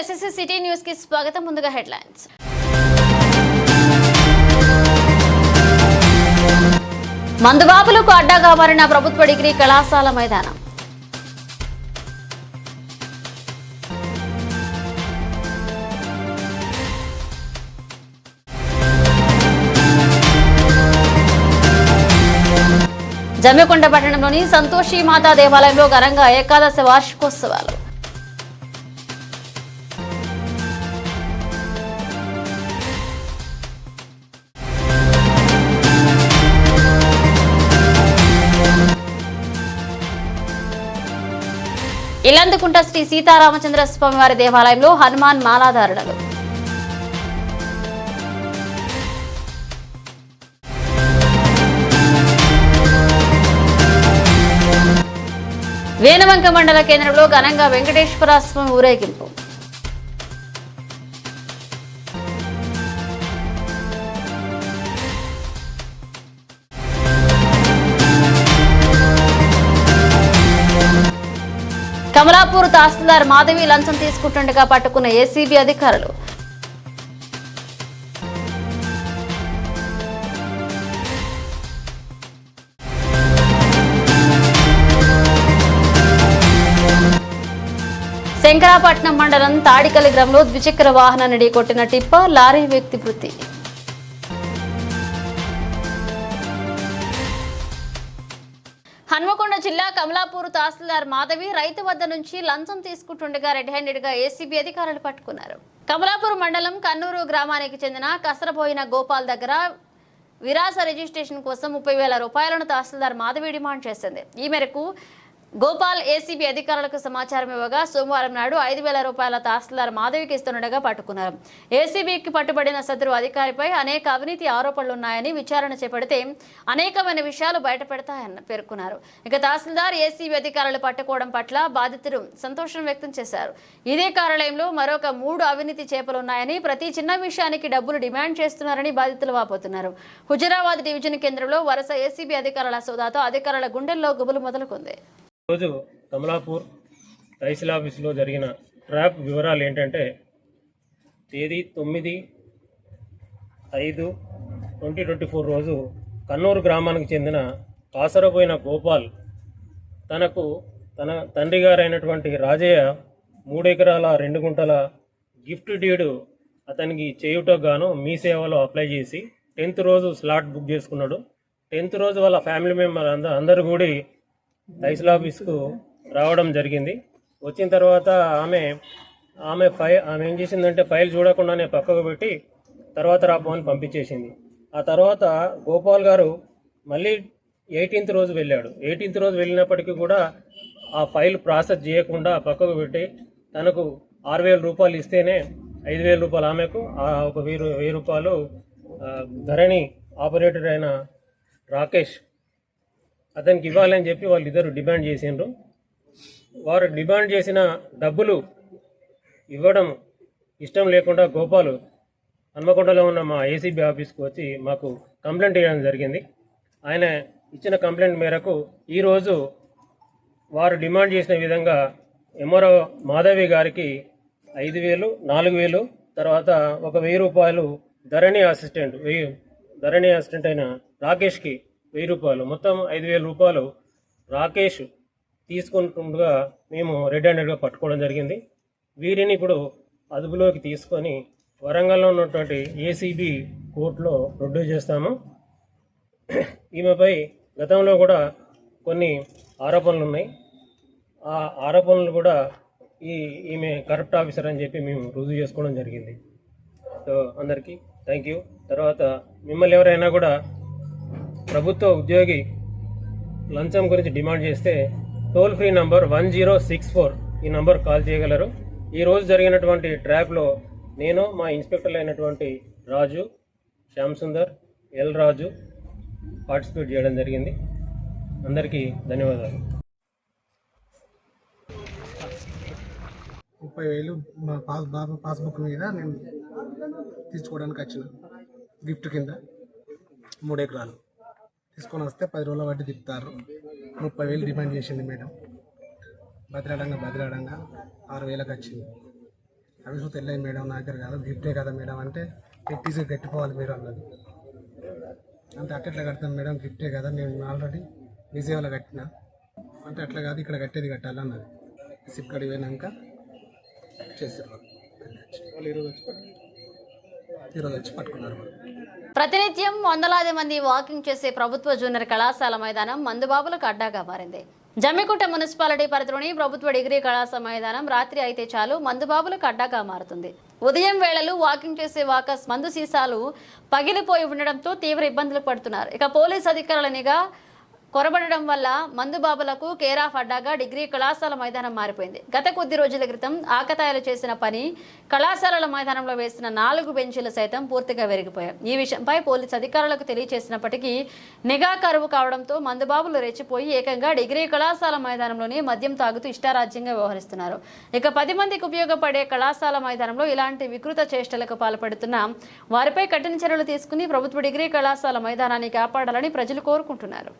SSC city న్యూస్కి స్వాగతం ముందుగా హెడ్లైన్స్. మందుబాబులకు అడ్డాగా మారిన ప్రభుత్వ డిగ్రీ కళాశాల మైదానం. జమ్మికొండ పట్టణంలోని సంతోషి మాతా దేవాలయంలో ఘనంగా ఏకాదశి వార్షికోత్సవాలు. ఇల్లందుకుంట శ్రీ సీతారామచంద్ర స్వామివారి దేవాలయంలో హనుమాన్ మాలాధారణలు వేనవంక మండల కేంద్రంలో ఘనంగా వెంకటేశ్వర స్వామి ఊరేగింపు. కమలాపూర్ తహసీల్దార్ మాధవి లంచం తీసుకుంటుండగా పట్టుకున్న ఏసీబీ అధికారులు. శంకరాపట్నం మండలం తాడికలి గ్రామంలో ద్విచక్ర వాహనాన్ని ఢీకొట్టిన టిప్పర్ లారీ వ్యక్తి మృతి. హన్మకొండ జిల్లా కమలాపూర్ తహసీల్దార్ మాధవి రైతు వద్ద నుంచి లంచం తీసుకుంటుండగా రెడ్ హ్యాండెడ్గా ఏసీబీ అధికారులు పట్టుకున్నారు. కమలాపూర్ మండలం కన్నూరు గ్రామానికి చెందిన కసరబోయిన గోపాల్ దగ్గర విరాస రిజిస్ట్రేషన్ కోసం ముప్పై వేల రూపాయలను తహసీల్దార్ మాధవి డిమాండ్ చేసింది. ఈ మేరకు గోపాల్ ఏసీబీ అధికారులకు సమాచారం ఇవ్వగా సోమవారం నాడు ఐదు వేల రూపాయల తహసీల్దార్ మాధవికి ఇస్తుండగా పట్టుకున్నారు. ఏసీబీకి పట్టుబడిన సదరు అధికారిపై అనేక అవినీతి ఆరోపణలున్నాయని విచారణ చేపడితే అనేకమైన విషయాలు బయటపెడతాయని పేర్కొన్నారు. ఇక తహసీల్దార్ ఏసీబీ అధికారులు పట్టుకోవడం పట్ల బాధితులు సంతోషం వ్యక్తం చేశారు. ఇదే కార్యాలయంలో మరొక మూడు అవినీతి చేపలున్నాయని ప్రతి చిన్న విషయానికి డబ్బులు డిమాండ్ చేస్తున్నారని బాధితులు వాపోతున్నారు. హుజరాబాద్ డివిజన్ కేంద్రంలో వరుస ఏసీబీ అధికారుల సోదాతో అధికారుల గుండెల్లో గుబులు మొదలుకుంది. ఈరోజు కమలాపూర్ తహసీల్ ఆఫీసులో జరిగిన ట్రాప్ వివరాలు ఏంటంటే తేదీ తొమ్మిది ఐదు ట్వంటీ ట్వంటీ ఫోర్ రోజు కన్నూరు గ్రామానికి చెందిన కాసరపోయిన గోపాల్ తనకు తన తండ్రి గారైనటువంటి రాజయ్య మూడెకరాల రెండు గుంటల గిఫ్ట్ డీడ్ అతనికి చేయుటకు గాను మీ సేవలో అప్లై చేసి టెన్త్ రోజు స్లాట్ బుక్ చేసుకున్నాడు. టెన్త్ రోజు వాళ్ళ ఫ్యామిలీ మెంబర్ అందరూ కూడా కూడి తహసీల్ ఆఫీస్కు రావడం జరిగింది. వచ్చిన తర్వాత ఆమె ఆమె ఫైల్ ఆమె ఏం చేసిందంటే ఫైల్ చూడకుండానే పక్కకు పెట్టి తర్వాత రాపోని పంపించేసింది. ఆ తర్వాత గోపాల్ గారు మళ్ళీ ఎయిటీన్త్ రోజు వెళ్ళాడు. ఎయిటీన్త్ రోజు వెళ్ళినప్పటికీ కూడా ఆ ఫైల్ ప్రాసెస్ చేయకుండా పక్కకు పెట్టి తనకు ఆరు వేల రూపాయలు ఇస్తేనే ఐదు వేల రూపాయలు ఆమెకు ఆ ఒక వెయ్యి రూ- వెయ్యి రూపాయలు ధరణి ఆపరేటర్ అయిన రాకేష్ అతనికి ఇవ్వాలని చెప్పి వాళ్ళు ఇద్దరు డిమాండ్ చేసిండ్రు. వారు డిమాండ్ చేసిన డబ్బులు ఇవ్వడం ఇష్టం లేకుండా గోపాలు హన్మకొండలో ఉన్న మా ఏసీబీ ఆఫీస్కి వచ్చి మాకు కంప్లైంట్ ఇవ్వడం జరిగింది. ఆయన ఇచ్చిన కంప్లైంట్ మేరకు ఈరోజు వారు డిమాండ్ చేసిన విధంగా ఎంఆర్ఓ మాధవి గారికి ఐదు వేలు నాలుగు వేలు తర్వాత ఒక వెయ్యి రూపాయలు ధరణి అసిస్టెంట్ వెయ్యి ధరణి అసిస్టెంట్ అయిన రాకేష్కి వెయ్యి రూపాయలు. మొత్తం ఐదు వేల రూపాయలు రాకేష్ తీసుకుంటుండగా మేము రెడ్ హ్యాండెడ్గా పట్టుకోవడం జరిగింది. వీరిని ఇప్పుడు అదుపులోకి తీసుకొని వరంగల్లో ఉన్నటువంటి ఏసీబీ కోర్టులో ప్రొడ్యూస్ చేస్తాము. ఈమెపై గతంలో కూడా కొన్ని ఆరోపణలు ఉన్నాయి. ఆ ఆరోపణలు కూడా ఈ ఈమె కరప్ట్ ఆఫీసర్ అని చెప్పి మేము రుజువు చేసుకోవడం జరిగింది. సో అందరికీ థ్యాంక్ యూ. తర్వాత మిమ్మల్ని ఎవరైనా కూడా ప్రభుత్వ ఉద్యోగి లంచం గురించి డిమాండ్ చేస్తే toll free number one zero six four ఈ నంబర్ కాల్ చేయగలరు. ఈరోజు జరిగినటువంటి ట్రాప్లో నేను మా ఇన్స్పెక్టర్లు అయినటువంటి రాజు శ్యామ్ సుందర్ ఎల్ రాజు పార్టిసిపేట్ చేయడం జరిగింది. అందరికీ ధన్యవాదాలు. ముప్పై వేలు మా పాస్ బాబు పాస్బుక్ మీద నేను తీసుకోవడానికి వచ్చిన గిఫ్ట్ కింద మూడు ఎకరాలు. తీసుకొని వస్తే పది రోజుల బట్టి తిప్పుతారు. ముప్పై వేలు డిమాండ్ చేసింది మేడం. బదిలాడంగా బదిలాడంగా ఆరు వేలకు వచ్చింది. అవి చూస్తే వెళ్ళాయి మేడం నా దగ్గర కాదు గిఫ్టే కదా మేడం అంటే పెట్టేసి కట్టుకోవాలి మీరు అన్నది. అంటే అట్లా కడతాం మేడం గిఫ్టే కదా నేను ఆల్రెడీ మీ సేవలో కట్టిన. అంటే అట్లా కాదు ఇక్కడ కట్టేది కట్టాలి అన్నది. సిప్ కడిగి పోయినాక చేసారు వాళ్ళు. ఈరోజు వచ్చి ఈరోజు వచ్చి పట్టుకున్నారు వాళ్ళు. ప్రతినిత్యం వందలాది మంది వాకింగ్ చేసే ప్రభుత్వ జూనియర్ కళాశాల మైదానం మందుబాబులకు అడ్డాగా మారింది. జమ్మికుంట మున్సిపాలిటీ పరిధిలోని ప్రభుత్వ డిగ్రీ కళాశాల మైదానం రాత్రి అయితే చాలు మందుబాబులకు అడ్డాగా మారుతుంది. ఉదయం వేళలు వాకింగ్ చేసే వాకర్స్ మందు సీసాలు పగిలిపోయి ఉండడంతో తీవ్ర ఇబ్బందులు పడుతున్నారు. ఇక పోలీస్ అధికారుల నిఘా కొరబడడం వల్ల మందుబాబులకు కేరాఫ్ అడ్డాగా డిగ్రీ కళాశాల మైదానం మారిపోయింది. గత కొద్ది రోజుల క్రితం ఆకతాయిలు చేసిన పని కళాశాలల మైదానంలో వేసిన నాలుగు బెంచీలు సైతం పూర్తిగా విరిగిపోయాయి. ఈ విషయంపై పోలీసు అధికారులకు తెలియజేసినప్పటికీ నిఘా కరువు కావడంతో మందుబాబులు రెచ్చిపోయి ఏకంగా డిగ్రీ కళాశాల మైదానంలోనే మద్యం తాగుతూ ఇష్టారాజ్యంగా వ్యవహరిస్తున్నారు. ఇక పది మందికి ఉపయోగపడే కళాశాల మైదానంలో ఇలాంటి వికృత చేష్టలకు పాల్పడుతున్న వారిపై కఠిన చర్యలు తీసుకుని ప్రభుత్వ డిగ్రీ కళాశాల మైదానాన్ని కాపాడాలని ప్రజలు కోరుకుంటున్నారు.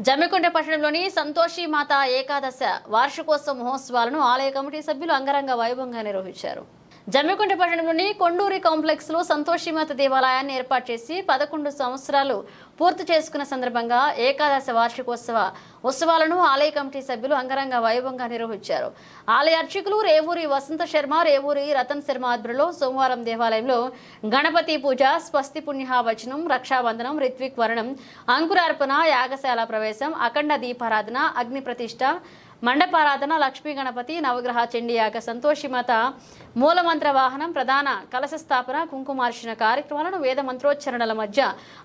జమ్మికుంట పట్టణంలోని సంతోషి మాత ఏకాదశ వార్షికోత్సవ మహోత్సవాలను ఆలయ కమిటీ సభ్యులు అంగరంగ వైభవంగా నిర్వహించారు. జమ్మికుంట పట్టణంలోని కొండూరి కాంప్లెక్స్లో సంతోషిమాత దేవాలయాన్ని ఏర్పాటు చేసి పదకొండు సంవత్సరాలు పూర్తి చేసుకున్న సందర్భంగా ఏకాదశ వార్షికోత్సవ ఉత్సవాలను ఆలయ కమిటీ సభ్యులు అంగరంగ వైభవంగా నిర్వహించారు. ఆలయ అర్చకులు రేవూరి వసంత శర్మ రేవూరి రతన్ శర్మ ఆధ్వర్యంలో సోమవారం దేవాలయంలో గణపతి పూజ స్వస్తి పుణ్యహావచనం రక్షాబంధనం రిత్విక్ వరణం అంకురార్పణ యాగశాల ప్రవేశం అఖండ దీపారాధన అగ్ని ప్రతిష్ట మండపారాధన లక్ష్మీ గణపతి నవగ్రహ చండియాక సంతోషిమత మూలమంత్ర వాహనం ప్రధాన కలశ స్థాపన కుంకుమార్చన కార్యక్రమాలను వేద మంత్రోచ్చరణల మధ్య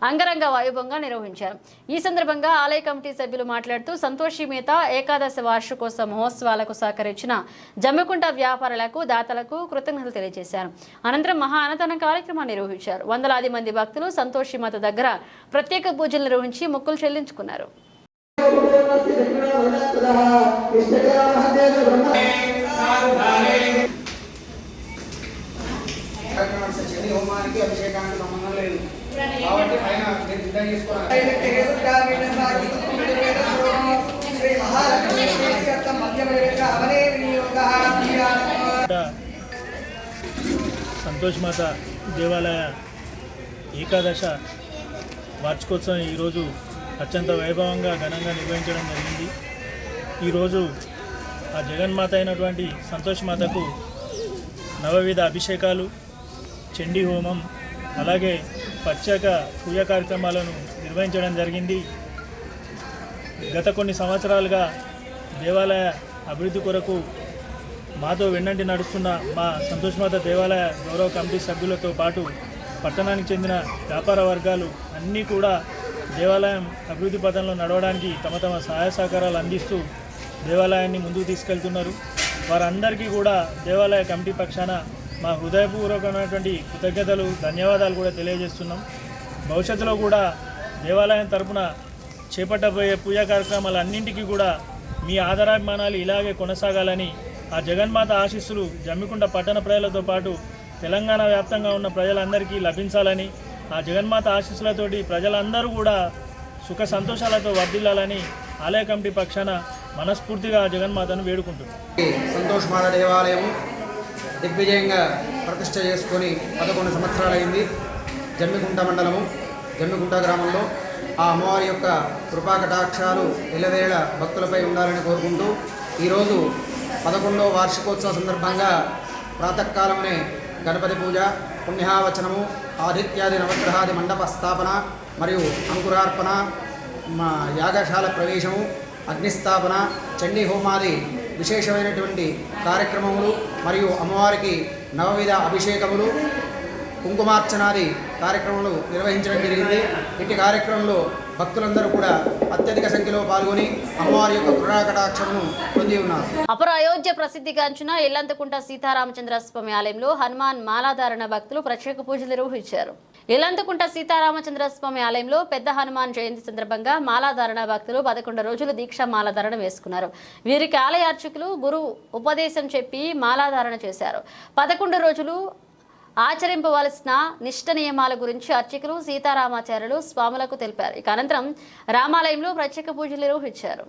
అంగరంగ వాయుభంగా నిర్వహించారు. ఈ సందర్భంగా ఆలయ కమిటీ సభ్యులు మాట్లాడుతూ సంతోషిమేత ఏకాదశ వార్షికోత్సవ మహోత్సవాలకు సహకరించిన జమ్మికుంట వ్యాపారులకు దాతలకు కృతజ్ఞతలు తెలియజేశారు. అనంతరం మహా అన్నదాన కార్యక్రమాన్ని నిర్వహించారు. వందలాది మంది భక్తులు సంతోషిమత దగ్గర ప్రత్యేక పూజలు నిర్వహించి మొక్కులు చెల్లించుకున్నారు. సంతోష్ మాత దేవాలయ ఏకాదశ వార్షికోత్సవం ఈరోజు అత్యంత వైభవంగా ఘనంగా నిర్వహించడం జరిగింది. ఈరోజు ఆ జగన్మాత అయినటువంటి సంతోష్ మాతకు నవవిధ అభిషేకాలు చండీ హోమం అలాగే ప్రత్యేక పూజ కార్యక్రమాలను నిర్వహించడం జరిగింది. గత కొన్ని సంవత్సరాలుగా దేవాలయ అభివృద్ధి కొరకు మాతో వెన్నంటి నడుస్తున్న మా సంతోషమాత దేవాలయ గౌరవ కమిటీ సభ్యులతో పాటు పట్టణానికి చెందిన వ్యాపార వర్గాలు అన్నీ కూడా దేవాలయం అభివృద్ధి పథంలో నడవడానికి తమ తమ సహాయ సహకారాలు అందిస్తూ దేవాలయాన్ని ముందుకు తీసుకెళ్తున్నారు. వారందరికీ కూడా దేవాలయ కమిటీ పక్షాన మా హృదయపూర్వకమైనటువంటి కృతజ్ఞతలు ధన్యవాదాలు కూడా తెలియజేస్తున్నాం. భవిష్యత్తులో కూడా దేవాలయం తరపున చేపట్టబోయే పూజా కార్యక్రమాలన్నింటికీ కూడా మీ ఆదరాభిమానాలు ఇలాగే కొనసాగాలని ఆ జగన్మాత ఆశీస్సులు జమ్మికుంట పట్టణ ప్రజలతో పాటు తెలంగాణ వ్యాప్తంగా ఉన్న ప్రజలందరికీ లభించాలని ఆ జగన్మాత ఆశీస్సులతోటి ప్రజలందరూ కూడా సుఖ సంతోషాలతో వర్ధిల్లాలని ఆలయ కమిటీ పక్షాన మనస్ఫూర్తిగా జగన్మాతను వేడుకుంటున్నాం. సంతోష్ మాత దేవాలయం దిగ్విజయంగా ప్రతిష్ట చేసుకొని పదకొండు సంవత్సరాలైంది. జమ్మికుంట మండలము జమ్మికుంట గ్రామంలో ఆ అమ్మవారి యొక్క కృపా కటాక్షాలు భక్తులపై ఉండాలని కోరుకుంటూ ఈరోజు పదకొండవ వార్షికోత్సవ సందర్భంగా ప్రాతకాలంనే గణపతి పూజ పుణ్యావచనము ఆదిత్యాది నవగ్రహాది మండప స్థాపన మరియు అంకురార్పణ మా యాగశాల ప్రవేశము అగ్నిస్థాపన చండీ హోమాది విశేషమైనటువంటి కార్యక్రమములు మరియు అమ్మవారికి నవవిధ అభిషేకములు కుంకుమార్చనాది కార్యక్రమాలు నిర్వహించడం జరిగింది. ఇటు కార్యక్రమంలో భక్తులందరూ కూడా అత్యధిక సంఖ్యలో పాల్గొని అమ్మవారి యొక్క కృణాకటాక్షమును పొంది ఉన్నారు. అపర అయోధ్య ప్రసిద్ధిగాంచిన ఇల్లంతకుంట సీతారామచంద్ర స్వామి ఆలయంలో హనుమాన్ మాలాధారణ భక్తులు ప్రత్యేక పూజలు నిర్వహించారు. ఇల్లంతకుంట సీతారామచంద్ర స్వామి ఆలయంలో పెద్ద హనుమాన్ జయంతి సందర్భంగా మాలాధారణ భక్తులు పదకొండు రోజులు దీక్ష మాలాధారణ వేసుకున్నారు. వీరికి ఆలయ అర్చకులు గురువు ఉపదేశం చెప్పి మాలాధారణ చేశారు. పదకొండు రోజులు ఆచరింపవలసిన నిష్ట నియమాల గురించి అర్చకులు సీతారామాచార్యులు స్వాములకు తెలిపారు ఇక అనంతరం రామాలయంలో ప్రత్యేక పూజలు నిర్వహించారు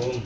ఓం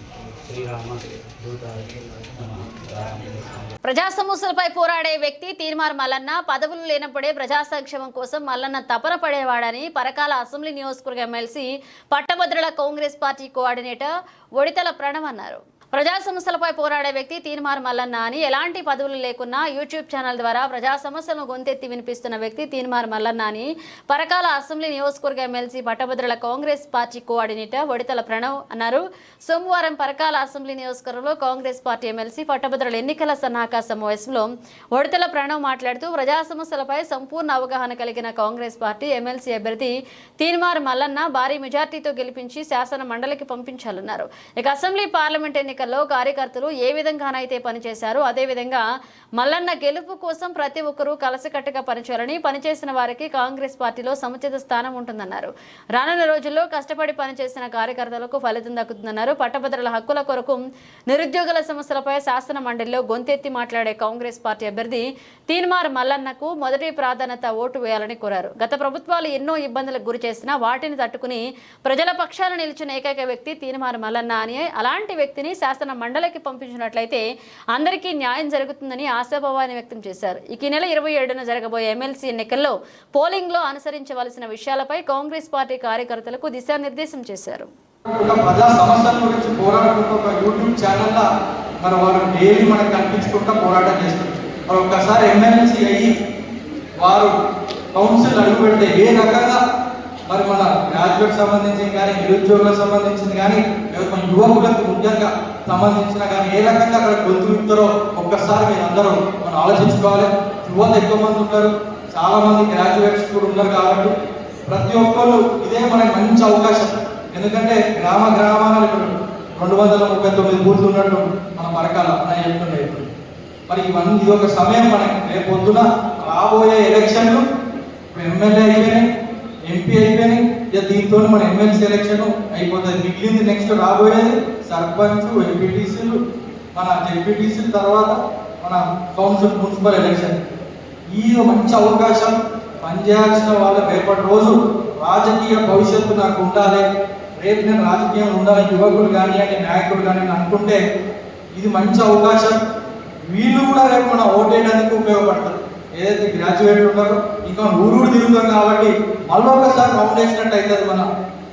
ప్రజా సమస్యలపై పోరాడే వ్యక్తి తీర్మార్ మల్లన్న. పదవులు లేనప్పుడే ప్రజా సంక్షేమం కోసం మల్లన్న తపన పడేవాడని పరకాల అసెంబ్లీ నియోజకవర్గ ఎమ్మెల్సీ పట్టభద్రుల Congress party coordinator Odithala Pranav అన్నారు. ప్రజా సమస్యలపై పోరాడే వ్యక్తి తీన్మార్ మల్లన్న అని ఎలాంటి పదవులు లేకున్నా యూట్యూబ్ ఛానల్ ద్వారా ప్రజా సమస్యలను గొంతెత్తి వినిపిస్తున్న వ్యక్తి తీన్మార్ మల్లన్న అని పరకాల అసెంబ్లీ నియోజకవర్గ ఎమ్మెల్సీ పట్టభద్రుల Congress party coordinator Odithala Pranav అన్నారు. సోమవారం పరకాల అసెంబ్లీ నియోజకవర్గంలో కాంగ్రెస్ పార్టీ ఎమ్మెల్సీ పట్టభద్రుల ఎన్నికల సన్నాహక సమావేశంలో ఒడితల ప్రణవ్ మాట్లాడుతూ ప్రజా సమస్యలపై సంపూర్ణ అవగాహన కలిగిన కాంగ్రెస్ పార్టీ ఎమ్మెల్సీ అభ్యర్థి తీర్మార్ మల్లన్న భారీ మెజార్టీతో గెలిపించి శాసన మండలికి పంపించాలన్నారు. ఇక అసెంబ్లీ పార్లమెంట్ ఎన్నికల్లో కార్యకర్తలు ఏ విధంగానైతే పనిచేశారో అదేవిధంగా మల్లన్న గెలుపు కోసం ప్రతి ఒక్కరూ కలసికట్టుగా పనిచేయాలని పనిచేసిన వారికి కాంగ్రెస్ పార్టీలో సముచిత స్థానం ఉంటుందన్నారు. రానున్న రోజుల్లో కష్టపడి పనిచేసిన కార్యకర్తలకు ఫలితం దక్కుతుందన్నారు. పట్టభద్రుల హక్కుల కొరకు నిరుద్యోగుల సమస్యలపై శాసన మండలిలో గొంతెత్తి మాట్లాడే కాంగ్రెస్ పార్టీ అభ్యర్థి తీన్మార్ మల్లన్నకు మొదటి ప్రాధాన్యత ఓటు వేయాలని కోరారు. గత ప్రభుత్వాలు ఎన్నో ఇబ్బందులకు గురి చేసినా వాటిని తట్టుకుని ప్రజల పక్షాన నిలిచిన ఏకైక వ్యక్తి తీన్మార్ మల్లన్న అని అలాంటి వ్యక్తిని శాసన మండలికి పంపించినట్లయితే అందరికీ న్యాయం జరుగుతుందని ఆశాభావాన్ని వ్యక్తం చేశారు. ఇక ఈ నెల ఇరవై ఏడున జరగబోయే ఎమ్మెల్సీ ఎన్నికల్లో పోలింగ్లో అనుసరించవలసిన విషయాలపై కాంగ్రెస్ పార్టీ కార్యకర్తలకు దిశానిర్దేశం చేశారు. ఒక ప్రజా సమస్యల గురించి పోరాడుకుంటూ ఒక యూట్యూబ్ మరి వారు డైలీ మనకు కనిపించుకుంటూ పోరాటం మరి ఒక్కసారి ఎమ్మెల్సీ అయ్యి వారు కౌన్సిల్ అడుగుపెడితే ఏ రకంగా మరి మన గ్రాడ్యుయేట్ సంబంధించింది కానీ నిరుద్యోగులకు సంబంధించింది కానీ మన యువకులకు ముఖ్యంగా సంబంధించిన కానీ ఏ రకంగా అక్కడ గొంతు ఒక్కసారి మీరు అందరూ మనం ఆలోచించుకోవాలి. యువత ఎక్కువ మంది ఉంటారు చాలా మంది గ్రాడ్యుయేట్స్ కూడా ఉన్నారు కాబట్టి ప్రతి ఒక్కరు ఇదే మనకి మంచి అవకాశం. ఎందుకంటే గ్రామ గ్రామాలు రెండు వందల ముప్పై తొమ్మిది బూత్లు ఉన్నట్టు మన పరకాల అన్నయ్య చెప్తుండే మరి ఇవన్నీ ఇది ఒక సమయం మనకి. రేపు పొద్దున రాబోయే ఎలక్షన్లు ఎమ్మెల్యే అయిపోయినాయి ఎంపీ అయిపోయి ఇక దీంతో మన ఎమ్మెల్సీ ఎలక్షన్ అయిపోతుంది. మిగిలింది నెక్స్ట్ రాబోయేది సర్పంచ్ ఎంపీటీసీలు మన జెడ్పీటీసీల తర్వాత మన కౌన్సిల్ మున్సిపల్ ఎలక్షన్ ఈ మంచి అవకాశం పనిచేయాల్సిన వాళ్ళ రేపటి రోజు రాజకీయ భవిష్యత్తు నాకు ఉండాలి. రేపు నేను రాజకీయం ఉండాలి. యువకులు కానీ నాయకులు కానీ అనుకుంటే ఇది మంచి అవకాశం. వీళ్ళు కూడా రేపు మన ఓటేయడానికి ఉపయోగపడుతుంది ఏదైతే గ్రాడ్యుయేట్ ఉంటారో ఇంకా ఊరూరు తిరుగుతాం కాబట్టి మళ్ళీ ఒకసారి రౌండ్ వేసినట్టు అవుతుంది మన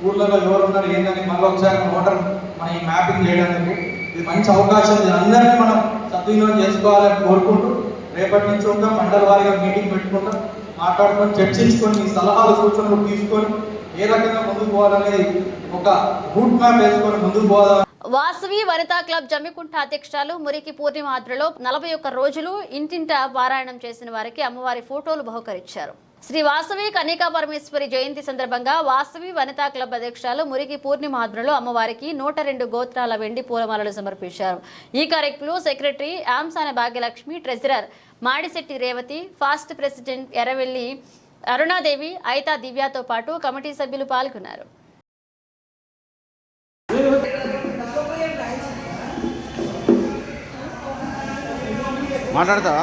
ఊర్లలో ఎవరు ఉన్నారు ఏంటని మళ్ళీ ఒకసారి మన ఓటర్ మన ఈ మ్యాపింగ్ చేయడానికి. ఇది మంచి అవకాశం ఇది. అందరినీ మనం సద్వినియోగం చేసుకోవాలని కోరుకుంటూ రేపటి నుంచి ఉంటాం మండల వారిగా మీటింగ్ పెట్టుకుంటాం మాట్లాడుకొని చర్చించుకొని మీ సలహాలు సూచనలు తీసుకొని ఏ రకంగా ముందుకు పోవాలనేది ఒక రూట్ మ్యాప్ వేసుకొని ముందుకు పోదాం వాసవి వనితా క్లబ్ జమ్మికుంట అధ్యక్షురాలు మురికి పూర్ణిమ ఆధ్వర్యంలో నలభై ఒక్క రోజులు ఇంటింట పారాయణం చేసిన వారికి అమ్మవారి ఫోటోలు బహుకరించారు. శ్రీ వాసవి కన్యకా పరమేశ్వరి జయంతి సందర్భంగా వాసవి వనితా క్లబ్ అధ్యక్షురాలు మురికి పూర్ణిమ ఆధ్వర్యంలో అమ్మవారికి నూట రెండు గోత్రాల వెండి పూలమాలలు సమర్పించారు. ఈ కార్యక్రమంలో secretary Amsana Bhagyalakshmi treasurer Madishetti Revathi past president Erravelli Arunadevi Aitha దివ్యతో పాటు కమిటీ సభ్యులు పాల్గొన్నారు. మాట్లాడతా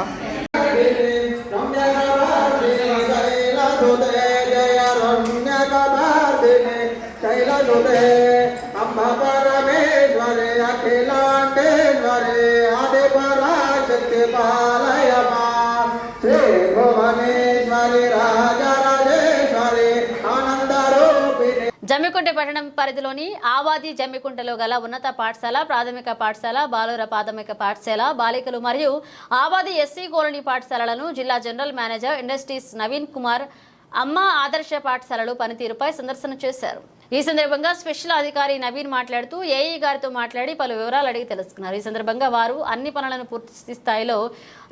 పరమేశ్వరే అఖిలాండేశ్వరే ఆది పరాశక్తి పాలయమా శ్రీ భువనేశ్వరి జమ్మికుంట పట్టణం పరిధిలోని ఆవాది జమ్మికుంటలో గల ఉన్నత పాఠశాల ప్రాథమిక పాఠశాల బాలుర ప్రాథమిక పాఠశాల బాలికలు మరియు ఆవాది ఎస్సీ కాలనీ పాఠశాలలను జిల్లా general manager industries Naveen Kumar అమ్మ ఆదర్శ పాఠశాలలు పనితీరుపై సందర్శన చేశారు. ఈ సందర్భంగా స్పెషల్ అధికారి నవీన్ మాట్లాడుతూ ఏఈ గారితో మాట్లాడి పలు వివరాలు అడిగి తెలుసుకున్నారు. ఈ సందర్భంగా వారు అన్ని పనులను పూర్తి స్థాయిలో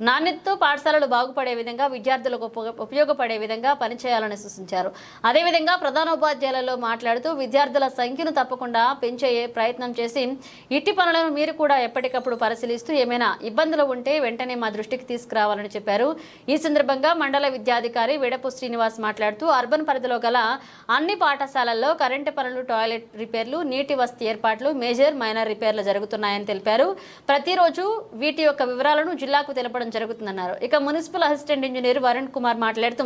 నాణ్యతతో పాఠశాలలు బాగుపడే విధంగా విద్యార్థులకు ఉపయోగపడే విధంగా పనిచేయాలని సూచించారు. అదేవిధంగా ప్రధానోపాధ్యాయులలో మాట్లాడుతూ విద్యార్థుల సంఖ్యను తప్పకుండా పెంచే ప్రయత్నం చేసి ఇట్టి పనులను మీరు కూడా ఎప్పటికప్పుడు పరిశీలిస్తూ ఏమైనా ఇబ్బందులు ఉంటే వెంటనే మా దృష్టికి తీసుకురావాలని చెప్పారు. ఈ సందర్భంగా మండల విద్యాధికారి విడపు శ్రీనివాస్ మాట్లాడుతూ అర్బన్ పరిధిలో గల అన్ని పాఠశాలల్లో కరెంటు కరెంటు పనులు టాయిలెట్ రిపేర్లు నీటి వసతి ఏర్పాట్లు మేజర్ మైనర్ రిపేర్లు జరుగుతున్నాయని తెలిపారు. ప్రతిరోజు వీటి యొక్క వివరాలను జిల్లాకు తెలపడం జరుగుతుందన్నారు. ఇక municipal assistant engineer Varun Kumar మాట్లాడుతూ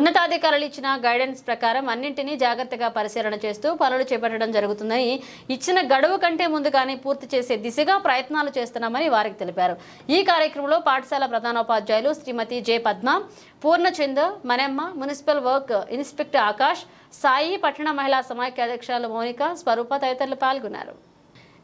ఉన్నతాధికారులు ఇచ్చిన గైడెన్స్ ప్రకారం అన్నింటినీ జాగ్రత్తగా పరిశీలన చేస్తూ పనులు చేపట్టడం జరుగుతుందని ఇచ్చిన గడువు కంటే ముందుగానే పూర్తి చేసే దిశగా ప్రయత్నాలు చేస్తున్నామని వారికి తెలిపారు. ఈ కార్యక్రమంలో పాఠశాల ప్రధానోపాధ్యాయులు Shrimati J Padma Purnachand Manemma municipal work inspector Akash Sai పట్టణ మహిళా సమాఖ్య అధ్యక్షురాలు మౌనిక స్వరూప తదితరులు పాల్గొన్నారు.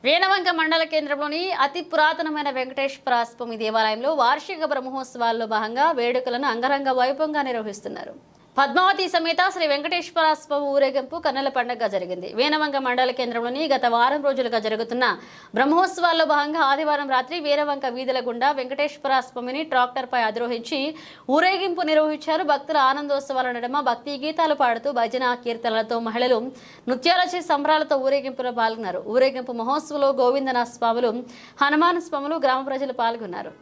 వేనవంక మండల కేంద్రంలోని అతి పురాతనమైన వెంకటేశ్వర స్వామి దేవాలయంలో వార్షిక బ్రహ్మోత్సవాల్లో భాగంగా వేడుకలను అంగరంగ వైభవంగా నిర్వహిస్తున్నారు. పద్మావతి సమేత శ్రీ వెంకటేశ్వర స్వామి ఊరేగింపు కన్నుల పండుగ జరిగింది. వేనవంక మండల కేంద్రంలోని గత వారం రోజులుగా జరుగుతున్న బ్రహ్మోత్సవాల్లో భాగంగా ఆదివారం రాత్రి వీరవంక వీధుల గుండా వెంకటేశ్వర స్వామిని ట్రాక్టర్పై అధిరోహించి ఊరేగింపు నిర్వహించారు. భక్తుల ఆనందోత్సవాల నడమ భక్తి గీతాలు పాడుతూ భజన కీర్తనలతో మహిళలు నృత్యాలచే సంబరాలతో ఊరేగింపులో పాల్గొన్నారు. ఊరేగింపు మహోత్సవంలో గోవిందనాథ స్వాములు హనుమాన్ స్వాములు గ్రామ ప్రజలు పాల్గొన్నారు.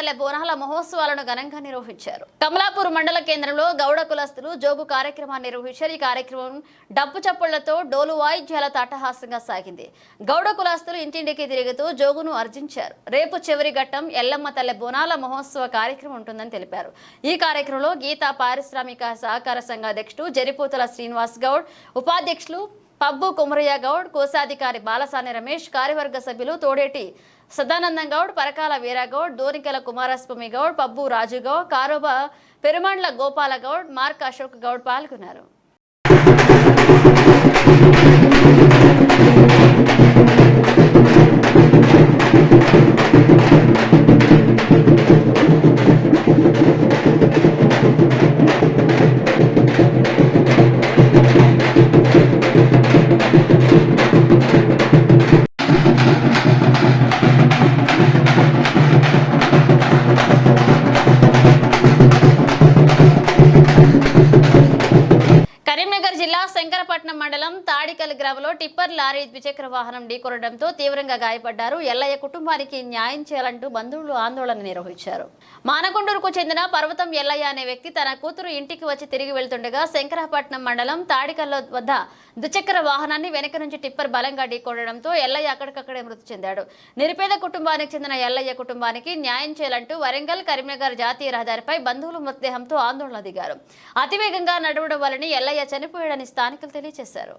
తల్లి బోనాల మహోత్సవాలను ఘనంగా నిర్వహించారు. కమలాపూర్ మండల కేంద్రంలో గౌడ కులస్తులు జోగు కార్యక్రమాన్ని నిర్వహించారు. ఈ కార్యక్రమం డప్పు చప్పుళ్ళతో డోలు వాయిద్యాలతో అట్టహాసంగా సాగింది. గౌడ కులస్తులు ఇంటింటికి తిరుగుతూ జోగును అర్జించారు. రేపు చివరి ఘట్టం ఎల్లమ్మ తల్లి బోనాల మహోత్సవ కార్యక్రమం ఉంటుందని తెలిపారు. ఈ కార్యక్రమంలో గీతా పారిశ్రామిక సహకార సంఘ అధ్యక్షుడు జరిపోతుల శ్రీనివాస్ గౌడ్ ఉపాధ్యక్షులు పబ్బు కుమరయ్య గౌడ్ కోశాధికారి బాలసాని రమేష్ కార్యవర్గ సభ్యులు తోడేటి సదానందం గౌడ్ పరకాల వీరాగౌడ్ దోనికల కుమారస్వామి గౌడ్ పబ్బు రాజుగౌడ్ కారోబ పెరుమండ్ల గోపాల గౌడ్ మార్క్ అశోక్ గౌడ్ పాల్గొన్నారు. శంకరపట్నం మండలం తాడికల్ గ్రామంలో టిప్పర్ లారీ ద్విచక్ర వాహనం ఢీకొనడంతో తీవ్రంగా గాయపడ్డారు. ఎల్లయ్య కుటుంబానికి న్యాయం చేయాలంటూ బంధువులు ఆందోళన నిర్వహించారు. మానకొండూరుకు చెందిన పర్వతం ఎల్లయ్య అనే వ్యక్తి తన కూతురు ఇంటికి వచ్చి తిరిగి వెళ్తుండగా శంకరపట్నం మండలం తాడికల్ వద్ద ద్విచక్ర వాహనాన్ని వెనక నుంచి టిప్పర్ బలంగా ఢీకొనడంతో ఎల్లయ్య అక్కడికక్కడే మృతి చెందాడు. నిరుపేద కుటుంబానికి చెందిన ఎల్లయ్య కుటుంబానికి న్యాయం చేయాలంటూ వరంగల్ కరీంనగర్ జాతీయ రహదారిపై బంధువులు మృతదేహంతో ఆందోళన దిగారు. అతివేగంగా నడవడం వలన ఎల్లయ్య చనిపోయాడని స్థానికులు తెలియజేశారు.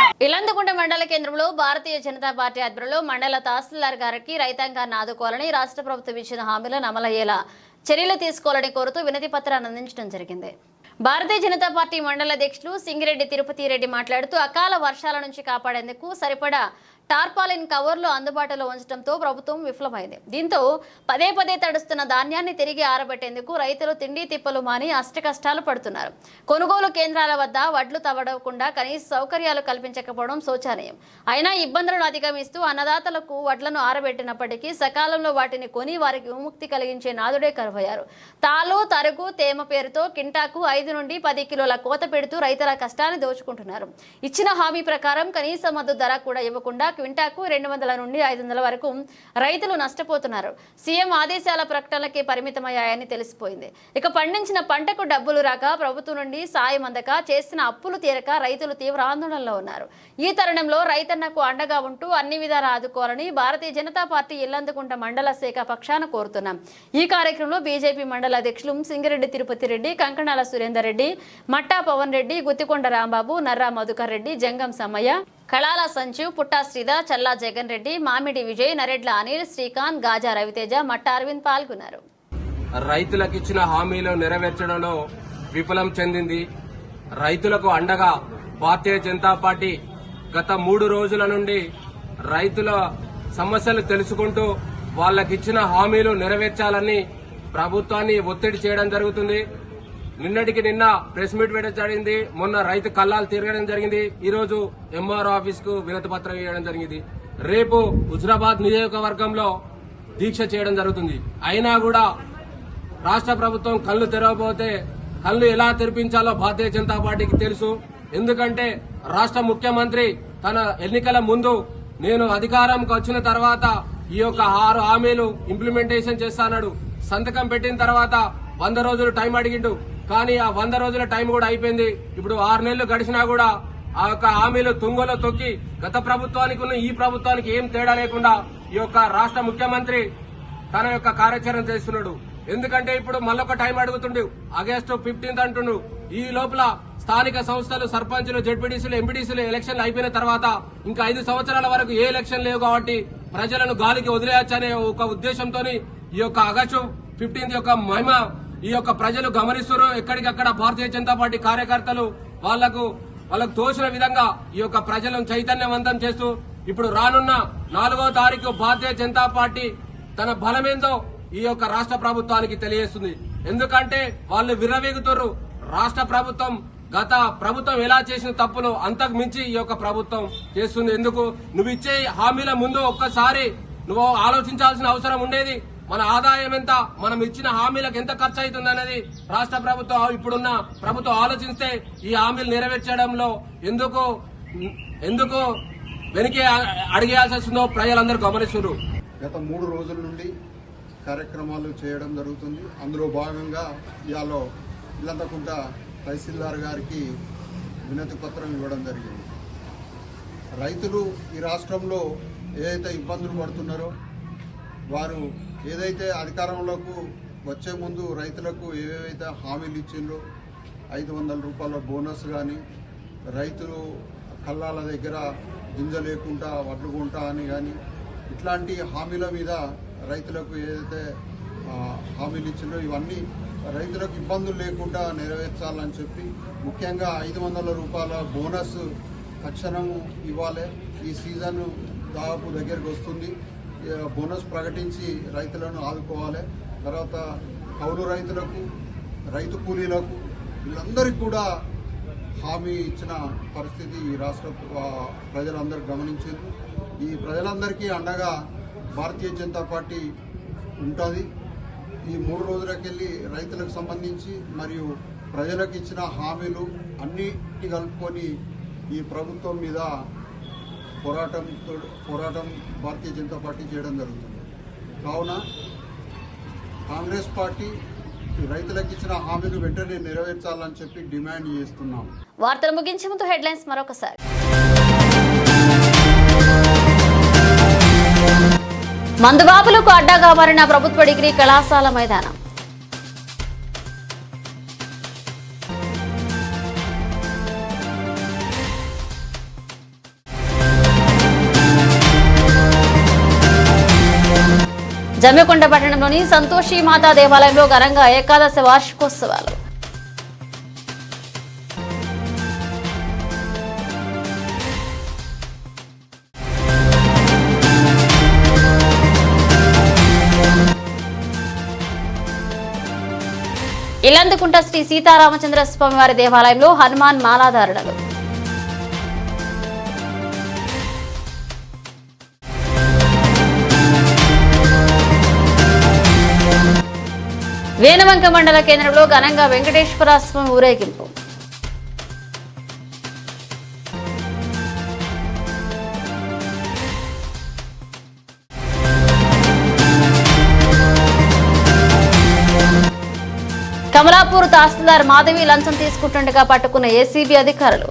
ఇలందుకుంట మండల కేంద్రంలో భారతీయ జనతా పార్టీ ఆధ్వర్యంలో మండల తహసీల్దార్ గారికి రైతాంగాన్ని ఆదుకోవాలని రాష్ట్ర ప్రభుత్వం ఇచ్చిన హామీలను అమలయ్యేలా చర్యలు తీసుకోవాలని కోరుతూ వినతి పత్రాన్ని అందించడం జరిగింది. భారతీయ జనతా పార్టీ మండల అధ్యక్షులు సింగిరెడ్డి తిరుపతి రెడ్డి మాట్లాడుతూ అకాల వర్షాల నుంచి కాపాడేందుకు సరిపడా టార్పాలిన్ కవర్లు అందుబాటులో ఉంచడంతో ప్రభుత్వం విఫలమైంది. దీంతో పదే పదే తడుస్తున్న ధాన్యాన్ని తిరిగి ఆరబెట్టేందుకు రైతులు తిండి తిప్పలు మాని అష్టకష్టాలు పడుతున్నారు. కొనుగోలు కేంద్రాల వద్ద వడ్లు తవ్వడకుండా కనీస సౌకర్యాలు కల్పించకపోవడం శోచనీయం. అయినా ఇబ్బందులను అధిగమిస్తూ అన్నదాతలకు వడ్లను ఆరబెట్టినప్పటికీ సకాలంలో వాటిని కొని వారికి విముక్తి కలిగించే నాదుడే కరువయ్యారు. తాలు తరుగు తేమ పేరుతో కింటాకు ఐదు నుండి పది కిలోల కోత పెడుతూ రైతుల కష్టాన్ని దోచుకుంటున్నారు. ఇచ్చిన హామీ ప్రకారం కనీస మద్దతు ధర కూడా ఇవ్వకుండా క్వింటాకు రెండు వందల నుండి ఐదు వందల వరకు రైతులు నష్టపోతున్నారు. సీఎం ఆదేశాల ప్రకటనలకే పరిమితమయ్యాయని తెలిసిపోయింది. ఇక పండించిన పంటకు డబ్బులు రాక ప్రభుత్వం నుండి సాయం అందక చేసిన అప్పులు తీరక రైతులు తీవ్ర ఆందోళనలో ఉన్నారు. ఈ తరుణంలో రైతన్నకు అండగా ఉంటూ అన్ని విధాలా ఆదుకోవాలని భారతీయ జనతా పార్టీ ఇల్లందుకుంట మండల శాఖ పక్షాన కోరుతున్నాం. ఈ కార్యక్రమంలో బీజేపీ మండల అధ్యక్షులు సింగిరెడ్డి తిరుపతి రెడ్డి కంకణాల సురేందర్ రెడ్డి మట్టా పవన్ రెడ్డి గుత్తికొండ రాంబాబు నర్రా మధుకర్ రెడ్డి జంగం సమ్మయ్య కళాల సంచు పుట్టా శ్రీధర్ చల్లా జగన్ రెడ్డి మామిడి విజయ్ నరెడ్ల అనిల్ శ్రీకాంత్ గాజా రవితేజ మట్ట అరవింద్ పాల్గొన్నారు. రైతులకు ఇచ్చిన హామీలు నెరవేర్చడంలో విఫలం చెందింది రైతులకు అండగా భారతీయ జనతా పార్టీ. గత మూడు రోజుల నుండి రైతుల సమస్యలు తెలుసుకుంటూ వాళ్ళకిచ్చిన హామీలు నెరవేర్చాలని ప్రభుత్వాన్ని ఒత్తిడి చేయడం జరుగుతుంది. నిన్నటికి నిన్న ప్రెస్ మీట్ పెట్టడం జరిగింది. మొన్న రైతు కల్లాలు తిరగడం జరిగింది. ఈ రోజు ఎంఆర్ఓ ఆఫీస్కు వినతి పత్రం ఇవ్వడం జరిగింది. రేపు హుజరాబాద్ నియోజకవర్గంలో దీక్ష చేయడం జరుగుతుంది. అయినా కూడా రాష్ట్ర ప్రభుత్వం కళ్ళు తెరవబోతే కళ్ళు ఎలా తెరిపించాలో భారతీయ జనతా పార్టీకి తెలుసు. ఎందుకంటే రాష్ట్ర ముఖ్యమంత్రి తన ఎన్నికల ముందు నేను అధికారంకి వచ్చిన తర్వాత ఈ యొక్క ఆరు హామీలు ఇంప్లిమెంటేషన్ చేస్తానడు సంతకం పెట్టిన తర్వాత వంద రోజులు టైం అడిగిండు. కానీ ఆ వంద రోజుల టైం కూడా అయిపోయింది. ఇప్పుడు ఆరు నెలలు గడిచినా కూడా ఆ యొక్క హామీలు తుంగలో తొక్కి గత ప్రభుత్వానికి ఉన్న ఈ ప్రభుత్వానికి ఏం తేడా లేకుండా ఈ యొక్క రాష్ట్ర ముఖ్యమంత్రి తన యొక్క కార్యాచరణ చేస్తున్నాడు. ఎందుకంటే ఇప్పుడు మళ్ళొక టైం అడుగుతుండు. ఆగస్టు ఫిఫ్టీన్త్ అంటుండు. ఈ లోపల స్థానిక సంస్థలు సర్పంచులు జడ్పీటీసీలు ఎంపీటీసీలు ఎలక్షన్లు అయిపోయిన తర్వాత ఇంకా ఐదు సంవత్సరాల వరకు ఏ ఎలక్షన్ లేవు కాబట్టి ప్రజలను గాలికి వదిలేయచ్చనే ఒక ఉద్దేశంతో ఈ యొక్క ఆగస్టు ఫిఫ్టీన్త్ యొక్క మహిమ ఈ యొక్క ప్రజలు గమనిస్తున్నారు. ఎక్కడికక్కడ భారతీయ జనతా పార్టీ కార్యకర్తలు వాళ్ళకు వాళ్ళకు తోచిన విధంగా ఈ యొక్క ప్రజలను చైతన్యవంతం చేస్తూ ఇప్పుడు రానున్న నాలుగో తారీఖు భారతీయ జనతా పార్టీ తన బలమేందో ఈ యొక్క రాష్ట్ర ప్రభుత్వానికి తెలియజేస్తుంది. ఎందుకంటే వాళ్ళు విర్రవీగుతున్నారు రాష్ట్ర ప్రభుత్వం గత ప్రభుత్వం ఎలా చేసిన తప్పులు అంతకు మించి ఈ యొక్క ప్రభుత్వం చేస్తుంది. ఎందుకు? నువ్వు ఇచ్చే హామీల ముందు ఒక్కసారి నువ్వు ఆలోచించాల్సిన అవసరం ఉండేది. మన ఆదాయం ఎంత మనం ఇచ్చిన హామీలకు ఎంత ఖర్చు అవుతుంది అనేది రాష్ట్ర ప్రభుత్వం ఇప్పుడున్న ప్రభుత్వం ఆలోచిస్తే ఈ హామీలు నెరవేర్చడంలో ఎందుకు ఎందుకు వెనకే అడిగేయాల్సి వస్తుందో ప్రజలందరూ గమనిస్తున్నారు. గత మూడు రోజుల నుండి కార్యక్రమాలు చేయడం జరుగుతుంది. అందులో భాగంగా ఇవాళ ఇల్లంతకుంట తహసీల్దార్ గారికి వినతి పత్రం ఇవ్వడం జరిగింది. రైతులు ఈ రాష్ట్రంలో ఏదైతే ఇబ్బందులు పడుతున్నారో వారు ఏదైతే అధికారంలోకి వచ్చే ముందు రైతులకు ఏవేవైతే హామీలు ఇచ్చిండ్రో ఐదు వందల రూపాయల బోనస్ కానీ రైతులు కళ్ళాల దగ్గర గింజ లేకుండా వడ్లుకుంటా అని కానీ ఇట్లాంటి హామీల మీద రైతులకు ఏదైతే హామీలు ఇచ్చిండ్రో ఇవన్నీ రైతులకు ఇబ్బందులు లేకుండా నెరవేర్చాలని చెప్పి ముఖ్యంగా ఐదు వందల రూపాయల బోనస్ తక్షణం ఇవ్వాలి. ఈ సీజన్ దాదాపు దగ్గరికి వస్తుంది. బోనస్ ప్రకటించి రైతులను ఆదుకోవాలి. తర్వాత కౌలు రైతులకు రైతు కూలీలకు వీళ్ళందరికీ కూడా హామీ ఇచ్చిన పరిస్థితి ఈ రాష్ట్ర ప్రజలందరూ గమనించారు. ఈ ప్రజలందరికీ అండగా భారతీయ జనతా పార్టీ ఉంటుంది. ఈ మూడు రోజులకెళ్ళి రైతులకు సంబంధించి మరియు ప్రజలకు ఇచ్చిన హామీలు అన్నిటి కలుపుకొని ఈ ప్రభుత్వం మీద పోరాటం పోరాటం భారతీయ జనతా పార్టీ చేయడం జరుగుతుంది. కావున కాంగ్రెస్ పార్టీ రైతులకు ఇచ్చిన హామీలు వెంటనే నెరవేర్చాలని చెప్పి డిమాండ్ చేస్తున్నాం. వార్తలు ముగించే ముందు హెడ్లైన్స్ మరొకసారి. మందుబాబులకు అడ్డాగా మారిన ప్రభుత్వ డిగ్రీ కళాశాల మైదానం. జమ్మికొండ పట్టణంలోని సంతోషి మాతా దేవాలయంలో ఘనంగా ఏకాదశి వార్షికోత్సవాలు. ఇల్లందుకుంట శ్రీ సీతారామచంద్ర స్వామివారి దేవాలయంలో హనుమాన్ మాలాధారణలు వేనవంక మండల కేంద్రంలో ఘనంగా వెంకటేశ్వర స్వామి ఊరేగింపు. కమలాపూర్ తహసీల్దార్ మాధవి లంచం తీసుకుంటుండగా పట్టుకున్న ఏసీబీ అధికారులు.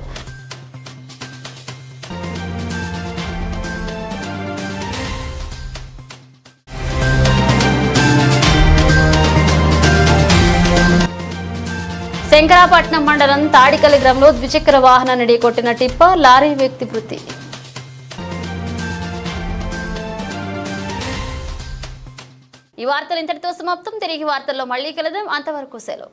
శంకరాపట్నం మండలం తాడికలి గ్రామంలో ద్విచక్ర వాహనాన్ని ఢీకొట్టిన టిప్పర్ లారీ వ్యక్తి మృతి. ఈ వార్తలు ఇంతటితో సమాప్తం. తిరిగి వార్తల్లో మళ్ళీ కలదాం అంతవరకు సెలవు.